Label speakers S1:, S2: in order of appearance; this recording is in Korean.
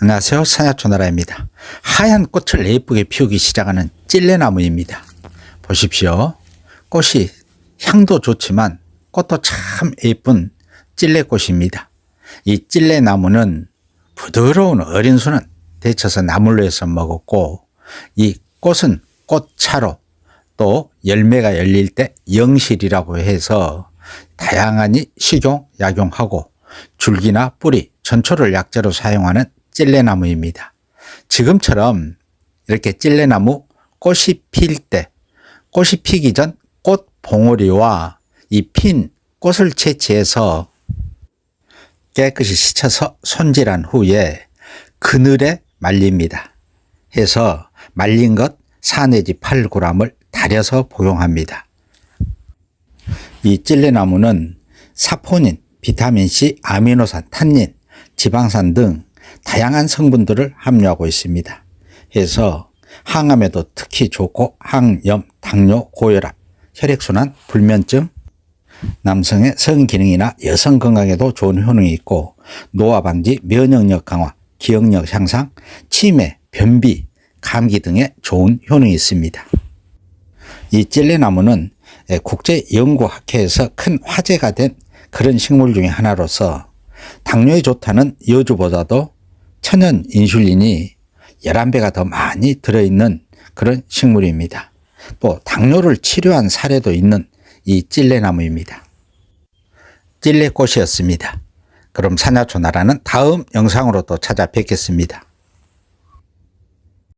S1: 안녕하세요. 산야초나라입니다. 하얀 꽃을 예쁘게 피우기 시작하는 찔레나무입니다. 보십시오. 꽃이 향도 좋지만 꽃도 참 예쁜 찔레꽃입니다. 이 찔레나무는 부드러운 어린 순은 데쳐서 나물로 해서 먹었고 이 꽃은 꽃차로 또 열매가 열릴 때 영실이라고 해서 다양하니 식용, 약용하고 줄기나 뿌리, 전초를 약재로 사용하는 찔레나무입니다. 지금처럼 이렇게 찔레나무 꽃이 필 때, 꽃이 피기 전 꽃 봉오리와 이 핀 꽃을 채취해서 깨끗이 씻어서 손질한 후에 그늘에 말립니다. 해서 말린 것 4 내지 8g을 달여서 복용합니다. 이 찔레나무는 사포닌, 비타민C, 아미노산, 탄닌, 지방산 등 다양한 성분들을 함유하고 있습니다. 해서 항암에도 특히 좋고 항염, 당뇨, 고혈압, 혈액순환, 불면증, 남성의 성기능이나 여성 건강에도 좋은 효능이 있고 노화 방지, 면역력 강화, 기억력 향상, 치매, 변비, 감기 등에 좋은 효능이 있습니다. 이 찔레나무는 국제연구학회에서 큰 화제가 된 그런 식물 중에 하나로서 당뇨에 좋다는 여주보다도 천연 인슐린이 11배가 더 많이 들어있는 그런 식물입니다. 또 당뇨를 치료한 사례도 있는 이 찔레나무입니다. 찔레꽃이었습니다. 그럼 산야초나라는 다음 영상으로 또 찾아뵙겠습니다.